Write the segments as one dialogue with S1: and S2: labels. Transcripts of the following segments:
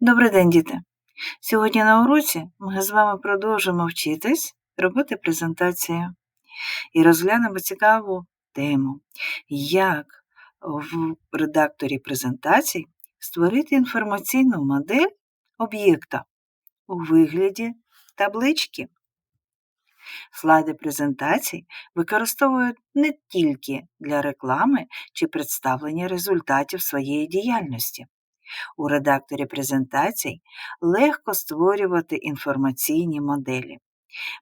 S1: Добрий день, діти! Сьогодні на уроці ми з вами продовжимо вчитись робити презентацію і розглянемо цікаву тему, як в редакторі презентацій створити інформаційну модель об'єкта у вигляді таблички. Слайди презентацій використовують не тільки для реклами чи представлення результатів своєї діяльності. У редакторі презентацій легко створювати інформаційні моделі.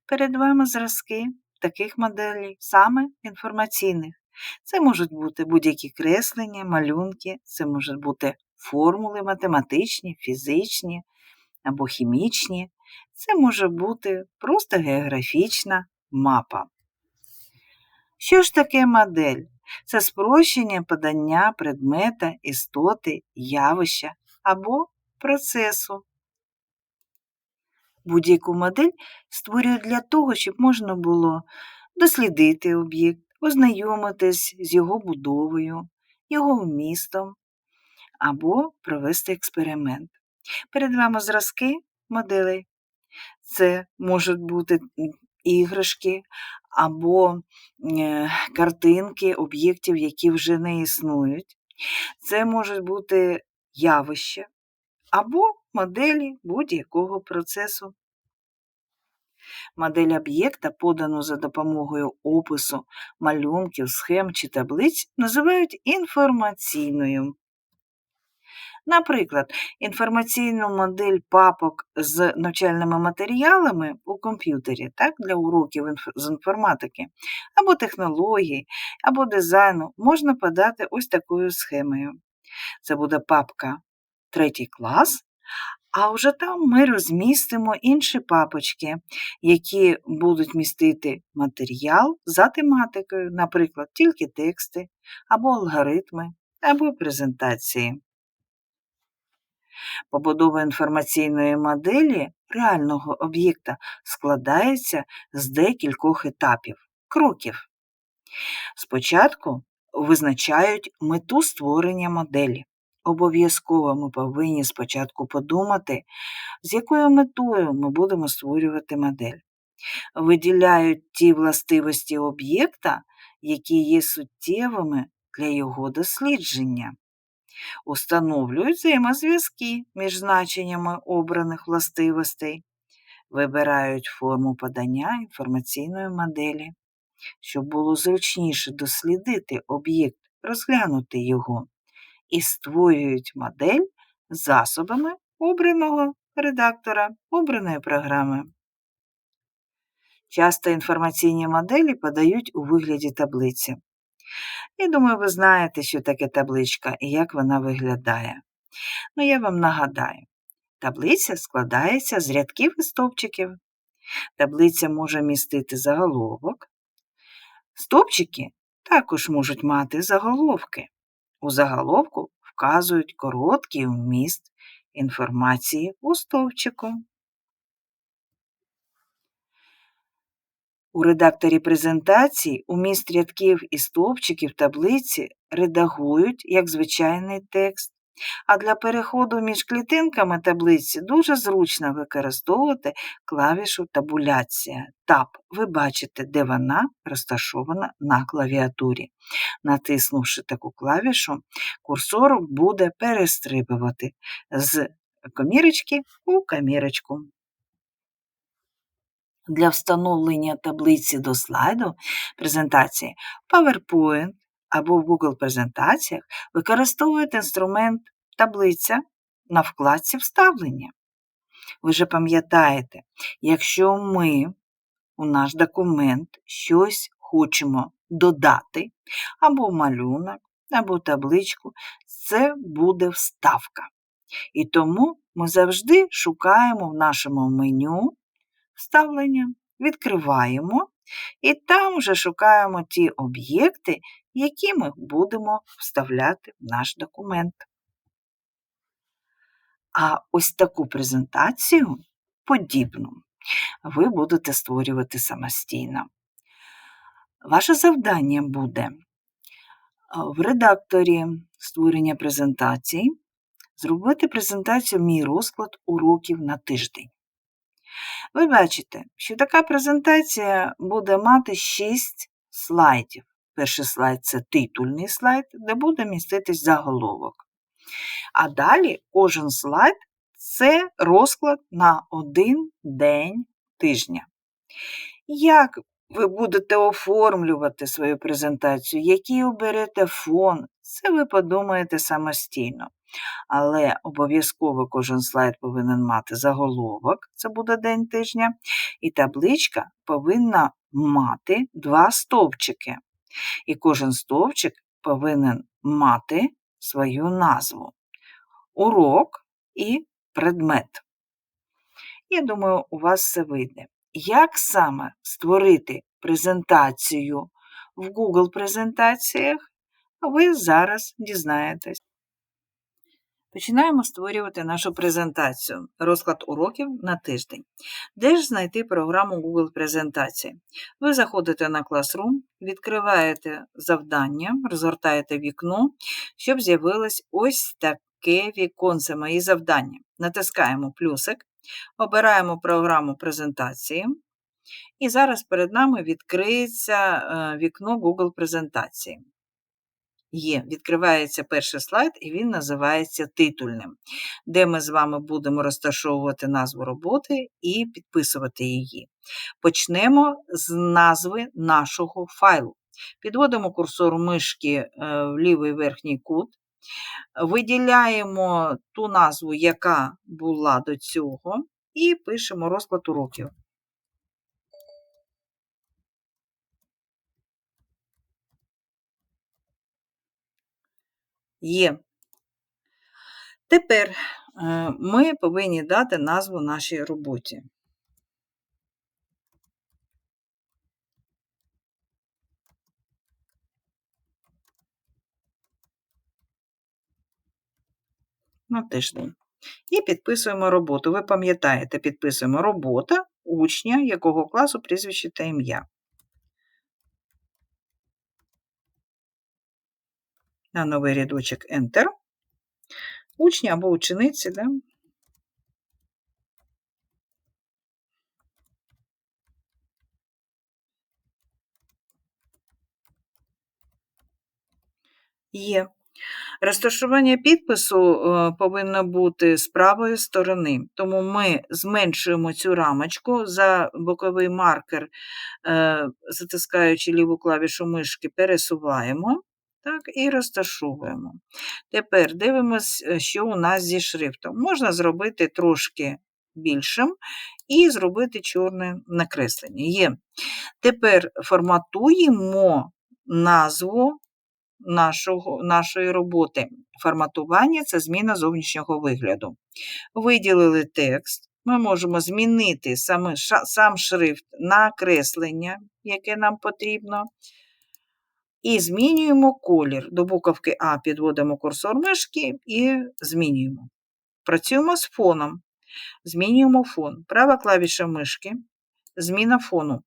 S1: Перед вами зразки таких моделей, саме інформаційних. Це можуть бути будь-які креслення, малюнки, це можуть бути формули математичні, фізичні або хімічні, це може бути просто географічна мапа. Що ж таке модель? Це спрощення подання предмета, істоти, явища або процесу. Будь-яку модель створюють для того, щоб можна було дослідити об'єкт, ознайомитись з його будовою, його вмістом або провести експеримент. Перед вами зразки моделей. Це можуть бути іграшки або е, картинки об'єктів, які вже не існують. Це можуть бути явища або моделі будь-якого процесу. Модель об'єкта, подану за допомогою опису, малюнків, схем чи таблиць, називають інформаційною. Наприклад, інформаційну модель папок з навчальними матеріалами у комп'ютері так, для уроків з інформатики, або технології, або дизайну можна подати ось такою схемою. Це буде папка третій клас, а вже там ми розмістимо інші папочки, які будуть містити матеріал за тематикою, наприклад, тільки тексти, або алгоритми, або презентації. Побудова інформаційної моделі реального об'єкта складається з декількох етапів, кроків. Спочатку визначають мету створення моделі. Обов'язково ми повинні спочатку подумати, з якою метою ми будемо створювати модель. Виділяють ті властивості об'єкта, які є суттєвими для його дослідження установлюють взаємозв'язки між значеннями обраних властивостей, вибирають форму подання інформаційної моделі, щоб було зручніше дослідити об'єкт, розглянути його, і створюють модель засобами обраного редактора обраної програми. Часто інформаційні моделі подають у вигляді таблиці. І думаю, ви знаєте, що таке табличка і як вона виглядає. Ну, я вам нагадаю, таблиця складається з рядків і стовпчиків. Таблиця може містити заголовок. Стовпчики також можуть мати заголовки. У заголовку вказують короткий вміст інформації у стовпчику. У редакторі презентації уміст рядків і стовпчиків таблиці редагують як звичайний текст, а для переходу між клітинками таблиці дуже зручно використовувати клавішу табуляція. Таб. Ви бачите, де вона розташована на клавіатурі. Натиснувши таку клавішу, курсор буде перестрибувати з комірочки у камірочку. Для встановлення таблиці до слайду презентації PowerPoint або в Google презентаціях використовують інструмент таблиця на вкладці вставлення. Ви же пам'ятаєте, якщо ми у наш документ щось хочемо додати, або малюнок, або табличку, це буде вставка. І тому ми завжди шукаємо в нашому меню вставлення, відкриваємо і там вже шукаємо ті об'єкти, які ми будемо вставляти в наш документ. А ось таку презентацію подібну ви будете створювати самостійно. Ваше завдання буде в редакторі створення презентації зробити презентацію Мій розклад уроків на тиждень. Ви бачите, що така презентація буде мати 6 слайдів. Перший слайд це титульний слайд, де буде міститись заголовок. А далі кожен слайд це розклад на один день тижня. Як ви будете оформлювати свою презентацію, який оберете фон, це ви подумаєте самостійно. Але обов'язково кожен слайд повинен мати заголовок, це буде день тижня, і табличка повинна мати два стовпчики. І кожен стовпчик повинен мати свою назву урок і предмет. Я думаю, у вас все вийде. Як саме створити презентацію в Google презентаціях, ви зараз дізнаєтесь. Починаємо створювати нашу презентацію, розклад уроків на тиждень. Де ж знайти програму Google презентації? Ви заходите на Classroom, відкриваєте завдання, розгортаєте вікно, щоб з'явилось ось таке віконце мої завдання. Натискаємо плюсик, обираємо програму презентації. І зараз перед нами відкриється е, вікно Google презентації. Є, відкривається перший слайд, і він називається титульним, де ми з вами будемо розташовувати назву роботи і підписувати її. Почнемо з назви нашого файлу. Підводимо курсор мишки е, в лівий верхній кут, виділяємо ту назву, яка була до цього, і пишемо розклад уроків. Є. Тепер е, ми повинні дати назву нашій роботі. На тиждень. І підписуємо роботу. Ви пам'ятаєте, підписуємо робота учня, якого класу прізвище та ім'я. на новий рядочок Enter. Учні або учениці, да? Є. Розташування підпису е, повинно бути з правої сторони, тому ми зменшуємо цю рамочку за боковий маркер, е, затискаючи ліву клавішу мишки, пересуваємо так, І розташовуємо. Тепер дивимося, е, що у нас зі шрифтом. Можна зробити трошки більшим і зробити чорне накреслення. Є. Тепер форматуємо назву нашого, нашої роботи. Форматування це зміна зовнішнього вигляду. Виділили текст. Ми можемо змінити сам, сам шрифт на креслення, яке нам потрібно. І змінюємо колір. До буковки А підводимо курсор мишки і змінюємо. Працюємо з фоном. Змінюємо фон. Права клавіша мишки, зміна фону.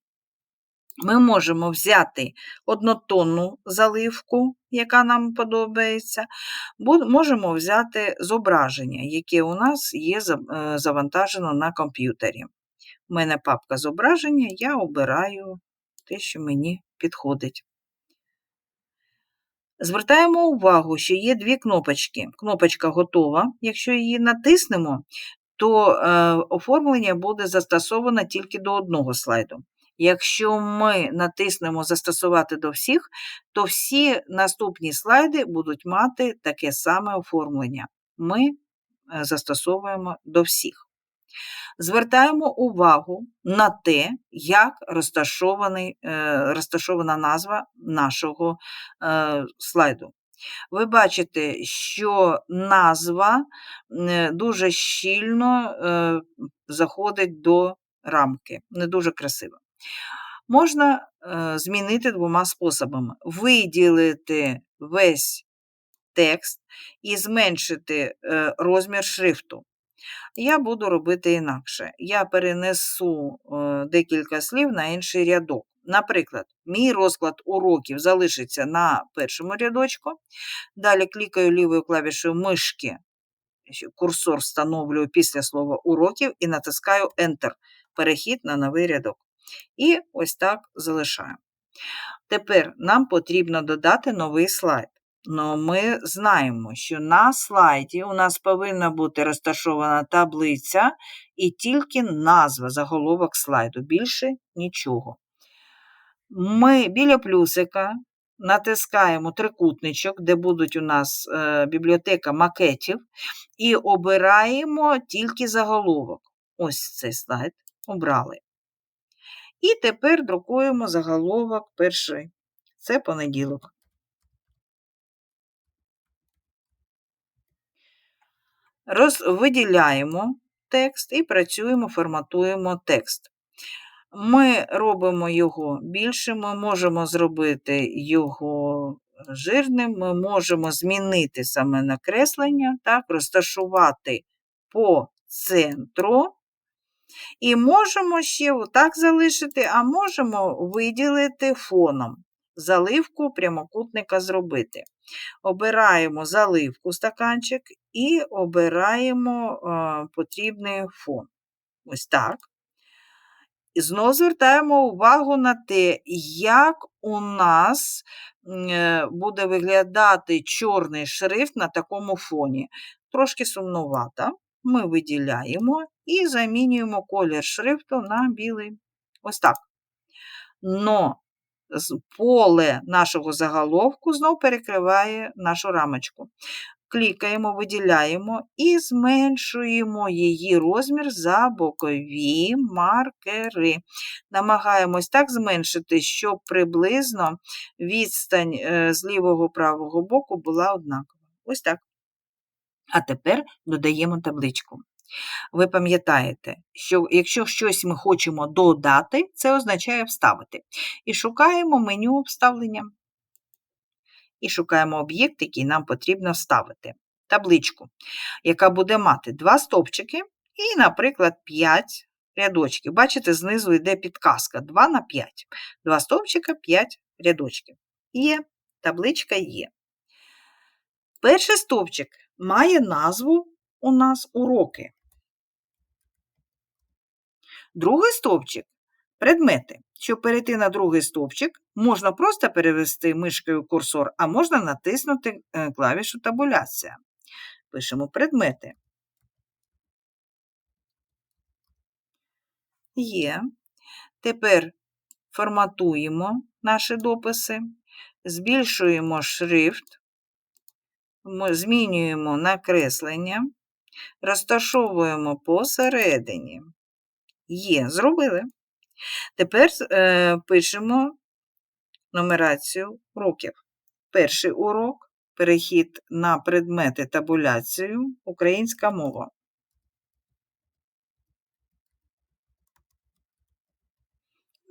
S1: Ми можемо взяти однотонну заливку, яка нам подобається, можемо взяти зображення, яке у нас є е, завантажено на комп'ютері. У мене папка зображення, я обираю те, що мені підходить. Звертаємо увагу, що є дві кнопочки. Кнопочка готова. Якщо її натиснемо, то е, оформлення буде застосовано тільки до одного слайду. Якщо ми натиснемо Застосувати до всіх, то всі наступні слайди будуть мати таке саме оформлення. Ми е, застосовуємо до всіх. Звертаємо увагу на те, як е, розташована назва нашого е, слайду. Ви бачите, що назва дуже щільно заходить до рамки, не дуже красиво. Можна змінити двома способами: виділити весь текст і зменшити розмір шрифту. Я буду робити інакше. Я перенесу е, декілька слів на інший рядок. Наприклад, мій розклад уроків залишиться на першому рядочку. Далі клікаю лівою клавішою мишки курсор встановлюю після слова уроків і натискаю Enter. Перехід на новий рядок. І ось так залишаємо. Тепер нам потрібно додати новий слайд. Но ми знаємо, що на слайді у нас повинна бути розташована таблиця і тільки назва заголовок слайду. Більше нічого. Ми біля плюсика натискаємо трикутничок, де будуть у нас е, бібліотека макетів, і обираємо тільки заголовок. Ось цей слайд обрали. І тепер друкуємо заголовок перший. Це понеділок. Роз... Виділяємо текст і працюємо, форматуємо текст. Ми робимо його більшим, ми можемо зробити його жирним, ми можемо змінити саме накреслення, так, розташувати по центру. І можемо ще отак залишити, а можемо виділити фоном, заливку прямокутника зробити. Обираємо заливку стаканчик і обираємо е, потрібний фон. Ось так. Знову звертаємо увагу на те, як у нас е, буде виглядати чорний шрифт на такому фоні. Трошки сумнувато. Ми виділяємо і замінюємо колір шрифту на білий. Ось так. Но поле нашого заголовку знов перекриває нашу рамочку. Клікаємо, виділяємо і зменшуємо її розмір за бокові маркери. Намагаємось так зменшити, щоб приблизно відстань е, з лівого правого боку була однакова. Ось так. А тепер додаємо табличку. Ви пам'ятаєте, що якщо щось ми хочемо додати, це означає вставити. І шукаємо меню вставлення. І шукаємо об'єкт, який нам потрібно вставити. Табличку, яка буде мати два стовпчики і, наприклад, 5 рядочків. Бачите, знизу йде підказка 2 на 5. Два стовпчика, 5 рядочків. Є, табличка є. Перший стовпчик має назву у нас уроки. Другий стовпчик предмети. Щоб перейти на другий стовпчик, можна просто перевести мишкою курсор, а можна натиснути е, клавішу табуляція. Пишемо предмети. Є. Тепер форматуємо наші дописи, збільшуємо шрифт, змінюємо накреслення, розташовуємо посередині. Є, зробили. Тепер е, пишемо нумерацію уроків. Перший урок перехід на предмети табуляцію, українська мова.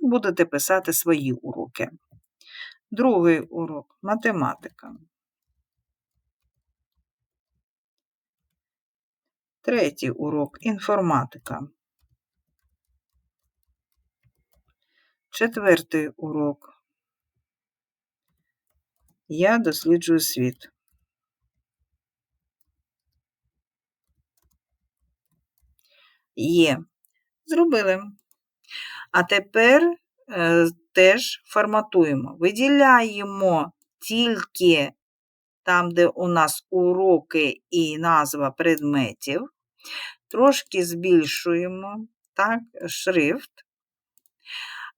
S1: Будете писати свої уроки. Другий урок математика. Третій урок інформатика. Четвертий урок. Я досліджую світ. Є. Зробили. А тепер е, теж форматуємо. Виділяємо тільки там, де у нас уроки і назва предметів. Трошки збільшуємо так, шрифт.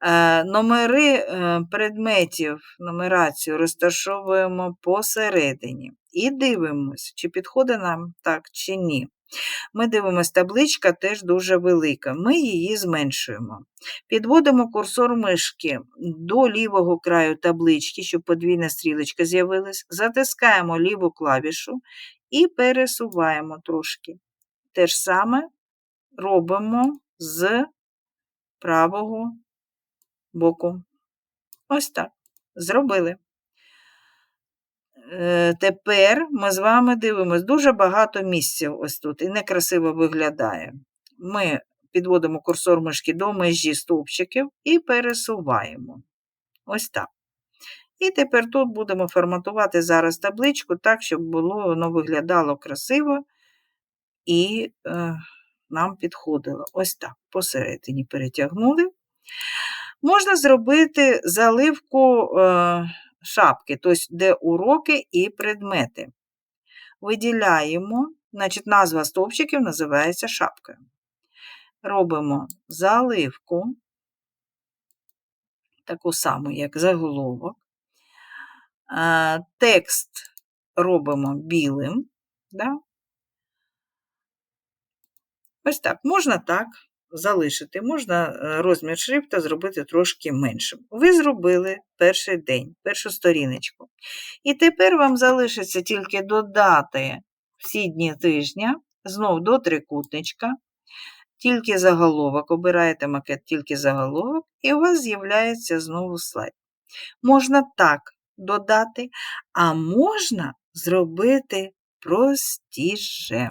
S1: Е, номери е, предметів, нумерацію розташовуємо посередині і дивимося, чи підходить нам так, чи ні. Ми дивимося, табличка теж дуже велика, ми її зменшуємо. Підводимо курсор мишки до лівого краю таблички, щоб подвійна стрілочка з'явилась, затискаємо ліву клавішу і пересуваємо трошки. Те ж саме робимо з правого боку. Ось так. Зробили. Е, тепер ми з вами дивимося дуже багато місця ось тут, і некрасиво виглядає. Ми підводимо курсор мишки до межі стовпчиків і пересуваємо. Ось так. І тепер тут будемо форматувати зараз табличку так, щоб було воно виглядало красиво і е, нам підходило. Ось так, посередині перетягнули. Можна зробити заливку е, шапки, тобто де уроки і предмети. Виділяємо, значить, назва стовпчиків називається шапкою. Робимо заливку, таку саму, як заголовок. Е, Текст робимо білим. Да? Ось так, можна так залишити, можна е, розмір шрифта зробити трошки меншим. Ви зробили перший день, першу сторіночку. І тепер вам залишиться тільки додати всі дні тижня, знов до трикутничка, тільки заголовок, обираєте макет тільки заголовок, і у вас з'являється знову слайд. Можна так додати, а можна зробити простіше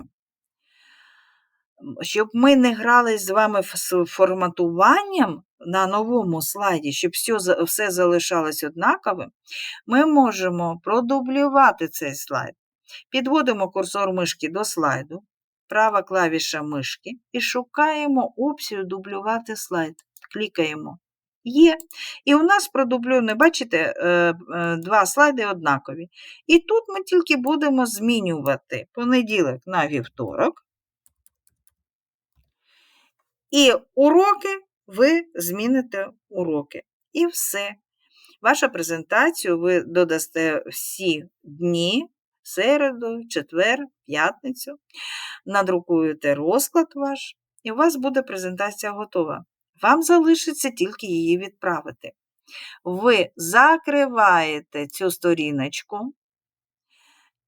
S1: щоб ми не грались з вами з форматуванням на новому слайді, щоб все, все залишалось однаковим, ми можемо продублювати цей слайд. Підводимо курсор мишки до слайду, права клавіша мишки і шукаємо опцію дублювати слайд. Клікаємо. Є. І у нас продубльовано, бачите, е, е, два слайди однакові. І тут ми тільки будемо змінювати понеділок на вівторок. І уроки ви зміните уроки. І все. Ваша презентацію ви додасте всі дні, середу, четвер, п'ятницю, надрукуєте розклад ваш, і у вас буде презентація готова. Вам залишиться тільки її відправити. Ви закриваєте цю сторіночку,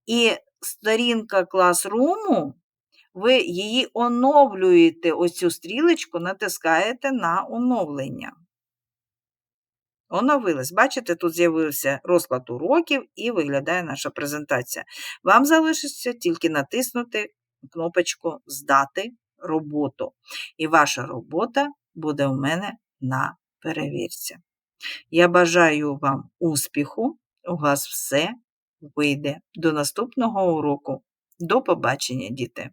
S1: і сторінка класруму ви її оновлюєте, ось цю стрілечку, натискаєте на оновлення. Оновилось. Бачите, тут з'явився розклад уроків і виглядає наша презентація. Вам залишиться тільки натиснути кнопочку Здати роботу. І ваша робота буде у мене на перевірці. Я бажаю вам успіху, у вас все вийде. До наступного уроку. До побачення, діти!